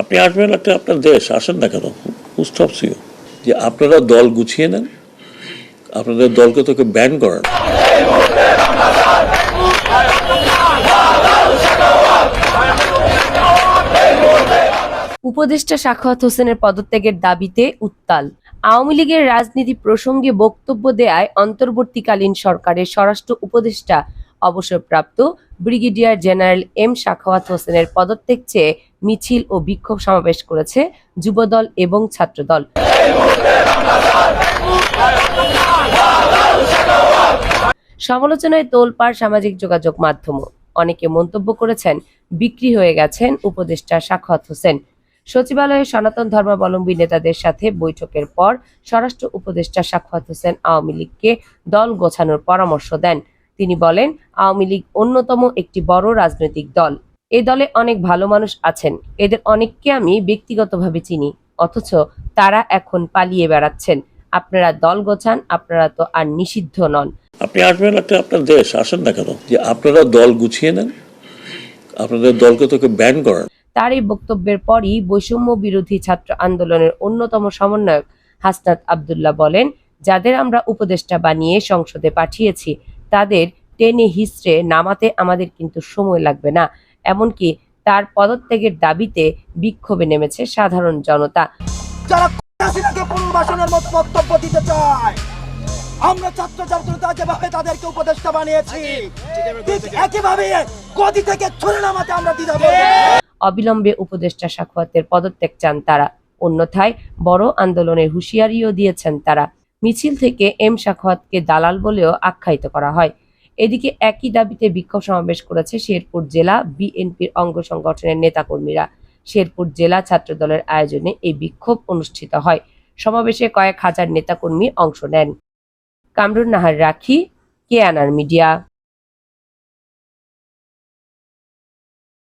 আপনি আসবেন একটা আপনার দেশ, আসেন না কেন? যে আপনারা দল গুছিয়ে নেন, আপনাদের দলকে তোকে ব্যান করেন। উপদেষ্টা সাখাওয়াত হোসেনের পদত্যাগের দাবিতে উত্তাল। আওয়ামী লীগের রাজনীতি প্রসঙ্গে বক্তব্য দেয়ায় অন্তর্বর্তীকালীন সরকারের স্বরাষ্ট্র উপদেষ্টা অবসরপ্রাপ্ত ব্রিগেডিয়ার জেনারেল এম সাখাওয়াত হোসেনের পদত্যাগ চেয়ে মিছিল ও বিক্ষোভ সমাবেশ করেছে যুবদল এবং ছাত্রদল। সমালোচনায় তোলপাড় সামাজিক যোগাযোগ মাধ্যমও। অনেকে মন্তব্য করেছেন, বিক্রি হয়ে গেছেন উপদেষ্টা সাখাওয়াত হোসেন। সচিবালয়ে সনাতন ধর্মাবলম্বী নেতাদের সাথে বৈঠকের পর স্বরাষ্ট্র উপদেষ্টা সাখাওয়াত হোসেন আওয়ামী লীগকে দল গোছানোর পরামর্শ দেন। তিনি বলেন আওয়ামী লীগ অন্যতম একটি বড় রাজনৈতিক দল। এ দলে অনেক ভালো মানুষ আছেন। এদের অনেককে আমি ব্যক্তিগতভাবে চিনি অথচ তারা এখন পালিয়ে বেড়াচ্ছেন। আপনারা দল গোছান আপনারা তো আর নিষিদ্ধ নন। আপনি আসবেন একটা আপনার দেশ আসেন না কেন? যে আপনারা দল গুছিয়ে নেন আপনাদের দলকে তোকে ব্যান করেন। তার এই বক্তব্যের পরই বৈষম্য বিরোধী ছাত্র আন্দোলনের অন্যতম সমন্বয়ক হাসনাত আবদুল্লাহ বলেন যাদের আমরা উপদেষ্টা বানিয়ে সংসদে পাঠিয়েছি তাদের টেনে হিস্ট্রে নামাতে আমাদের কিন্তু সময় লাগবে না। এমনকি তার পদত্যাগের দাবিতে বিক্ষোভে নেমেছে সাধারণ জনতা। যারা পুনর্বাসনের মত বক্তব্য দিতে চায় আমরা ছাত্র ছাত্রতা যেভাবে তাদেরকে উপদেষ্টা বানিয়েছি একইভাবে গদি থেকে ছুড়ে নামাতে আমরা দ্বিধা অবিলম্বে উপদেষ্টা সাক্ষাতের পদত্যাগ চান তারা। অন্যথায় বড় আন্দোলনের হুঁশিয়ারিও দিয়েছেন তারা। মিছিল থেকে এম সাখাওয়াতকে দালাল বলেও আখ্যায়িত করা হয়। এদিকে একই দাবিতে বিক্ষোভ সমাবেশ করেছে শেরপুর জেলা বিএনপির অঙ্গ সংগঠনের নেতাকর্মীরা। শেরপুর জেলা ছাত্রদলের আয়োজনে এই বিক্ষোভ অনুষ্ঠিত হয়। সমাবেশে কয়েক হাজার নেতাকর্মী অংশ নেন। কামরুন নাহার রাখি, কেয়ানার মিডিয়া।